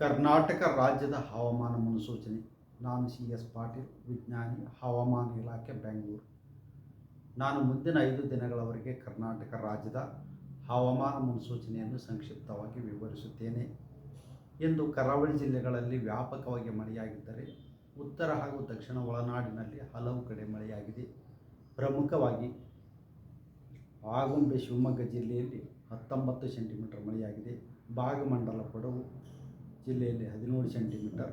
ಕರ್ನಾಟಕ ರಾಜ್ಯದ ಹವಾಮಾನ ಮುನ್ಸೂಚನೆ. ನಾನು ಸಿ ಎಸ್ ಪಾಟೀಲ್, ವಿಜ್ಞಾನಿ, ಹವಾಮಾನ ಇಲಾಖೆ, ಬೆಂಗಳೂರು. ನಾನು ಮುಂದಿನ ಐದು ದಿನಗಳವರೆಗೆ ಕರ್ನಾಟಕ ರಾಜ್ಯದ ಹವಾಮಾನ ಮುನ್ಸೂಚನೆಯನ್ನು ಸಂಕ್ಷಿಪ್ತವಾಗಿ ವಿವರಿಸುತ್ತೇನೆ. ಎಂದು ಕರಾವಳಿ ಜಿಲ್ಲೆಗಳಲ್ಲಿ ವ್ಯಾಪಕವಾಗಿ ಮಳೆಯಾಗಿದ್ದರೆ, ಉತ್ತರ ಹಾಗೂ ದಕ್ಷಿಣ ಒಳನಾಡಿನಲ್ಲಿ ಹಲವು ಕಡೆ ಮಳೆಯಾಗಿದೆ. ಪ್ರಮುಖವಾಗಿ ಆಗುಂಬೆ ಶಿವಮೊಗ್ಗ ಜಿಲ್ಲೆಯಲ್ಲಿ ಹತ್ತೊಂಬತ್ತು ಸೆಂಟಿಮೀಟರ್ ಮಳೆಯಾಗಿದೆ. ಭಾಗಮಂಡಲ ಕೊಡಗು ಜಿಲ್ಲೆಯಲ್ಲಿ ಹದಿನೇಳು ಸೆಂಟಿಮೀಟರ್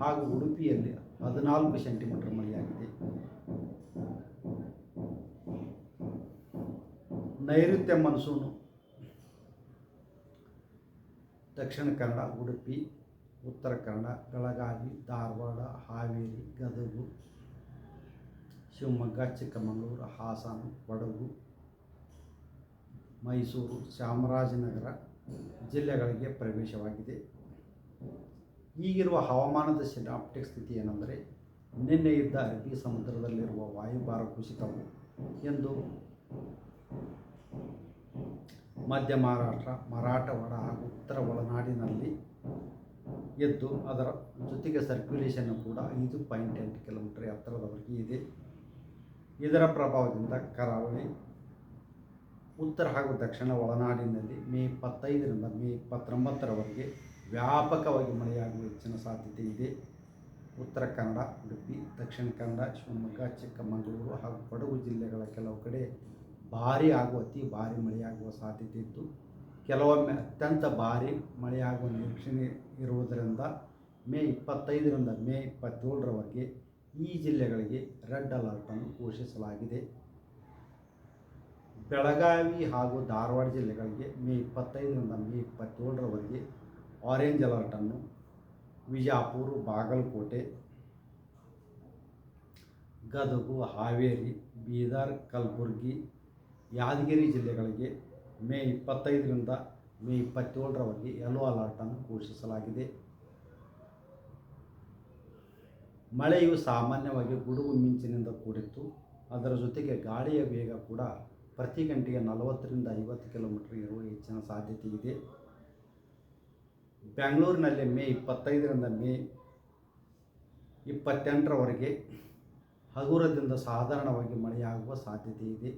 ಹಾಗೂ ಉಡುಪಿಯಲ್ಲಿ ಹದಿನಾಲ್ಕು ಸೆಂಟಿಮೀಟರ್ ಮಳೆಯಾಗಿದೆ. ನೈಋತ್ಯ ಮನ್ಸೂನು, ದಕ್ಷಿಣ ಕನ್ನಡ, ಉಡುಪಿ, ಉತ್ತರ ಕನ್ನಡ, ಬೆಳಗಾವಿ, ಧಾರವಾಡ, ಹಾವೇರಿ, ಗದಗು, ಶಿವಮೊಗ್ಗ, ಚಿಕ್ಕಮಗಳೂರು, ಹಾಸನ, ಕೊಡಗು, ಮೈಸೂರು, ಚಾಮರಾಜನಗರ ಜಿಲ್ಲೆಗಳಿಗೆ ಪ್ರವೇಶವಾಗಿದೆ. ಈಗಿರುವ ಹವಾಮಾನದ ಸಿನಾಪ್ಟಿಕ್ ಸ್ಥಿತಿ ಏನೆಂದರೆ, ನಿನ್ನೆ ಇದ್ದ ಅರಬ್ಬಿ ಸಮುದ್ರದಲ್ಲಿರುವ ವಾಯುಭಾರ ಕುಸಿತವು ಎಂದು ಮಧ್ಯ ಮಹಾರಾಷ್ಟ್ರ, ಮರಾಠವಾಡ ಹಾಗೂ ಉತ್ತರ ಒಳನಾಡಿನಲ್ಲಿ ಎದ್ದು ಅದರ ಜೊತೆಗೆ ಸರ್ಕ್ಯುಲೇಷನ್ ಕೂಡ ಐದು ಪಾಯಿಂಟ್ ಎಂಟು ಕಿಲೋಮೀಟರ್ ಎತ್ತರದವರೆಗೆ ಇದೆ. ಇದರ ಪ್ರಭಾವದಿಂದ ಕರಾವಳಿ, ಉತ್ತರ ಹಾಗೂ ದಕ್ಷಿಣ ಒಳನಾಡಿನಲ್ಲಿ ಮೇ ಇಪ್ಪತ್ತೈದರಿಂದ ಮೇ ಇಪ್ಪತ್ತೊಂಬತ್ತರವರೆಗೆ ವ್ಯಾಪಕವಾಗಿ ಮಳೆಯಾಗುವ ಹೆಚ್ಚಿನ ಸಾಧ್ಯತೆ ಇದೆ. ಉತ್ತರ ಕನ್ನಡ, ಉಡುಪಿ, ದಕ್ಷಿಣ ಕನ್ನಡ, ಶಿವಮೊಗ್ಗ, ಚಿಕ್ಕಮಗಳೂರು ಹಾಗೂ ಕೊಡಗು ಜಿಲ್ಲೆಗಳ ಕೆಲವು ಕಡೆ ಭಾರಿ ಆಗುವ ಅತಿ ಭಾರಿ ಮಳೆಯಾಗುವ ಸಾಧ್ಯತೆ ಇದ್ದು, ಕೆಲವೊಮ್ಮೆ ಅತ್ಯಂತ ಭಾರಿ ಮಳೆಯಾಗುವ ನಿರೀಕ್ಷಣೆ ಇರುವುದರಿಂದ ಮೇ ಇಪ್ಪತ್ತೈದರಿಂದ ಮೇ ಇಪ್ಪತ್ತೇಳರವರೆಗೆ ಈ ಜಿಲ್ಲೆಗಳಿಗೆ ರೆಡ್ ಅಲರ್ಟನ್ನು ಘೋಷಿಸಲಾಗಿದೆ. ಬೆಳಗಾವಿ ಹಾಗೂ ಧಾರವಾಡ ಜಿಲ್ಲೆಗಳಿಗೆ ಮೇ ಇಪ್ಪತ್ತೈದರಿಂದ ಮೇ ಇಪ್ಪತ್ತೇಳರವರೆಗೆ ಆರೆಂಜ್ ಅಲರ್ಟನ್ನು ವಿಜಾಪುರ, ಬಾಗಲಕೋಟೆ, ಗದಗು, ಹಾವೇರಿ, ಬೀದರ್, ಕಲಬುರಗಿ, ಯಾದಗಿರಿ ಜಿಲ್ಲೆಗಳಿಗೆ ಮೇ ಇಪ್ಪತ್ತೈದರಿಂದ ಮೇ ಇಪ್ಪತ್ತೇಳರವರೆಗೆ ಯೆಲ್ಲೋ ಅಲರ್ಟನ್ನು ಘೋಷಿಸಲಾಗಿದೆ. ಮಳೆಯು ಸಾಮಾನ್ಯವಾಗಿ ಗುಡುಗು ಮಿಂಚಿನಿಂದ ಕೂಡಿತ್ತು. ಅದರ ಜೊತೆಗೆ ಗಾಳಿಯ ವೇಗ ಕೂಡ ಪ್ರತಿ ಗಂಟೆಗೆ ನಲವತ್ತರಿಂದ ಐವತ್ತು ಕಿಲೋಮೀಟರ್ ಇರುವ ಹೆಚ್ಚಿನ ಸಾಧ್ಯತೆ ಇದೆ ಬೆಂಗಳೂರಿನಲ್ಲಿ ಮೇ ಇಪ್ಪತ್ತೈದರಿಂದ ಮೇ ಇಪ್ಪತ್ತೆಂಟರವರೆಗೆ ಹಗುರದಿಂದ ಸಾಧಾರಣವಾಗಿ ಮಳೆಯಾಗುವ ಸಾಧ್ಯತೆ ಇದೆ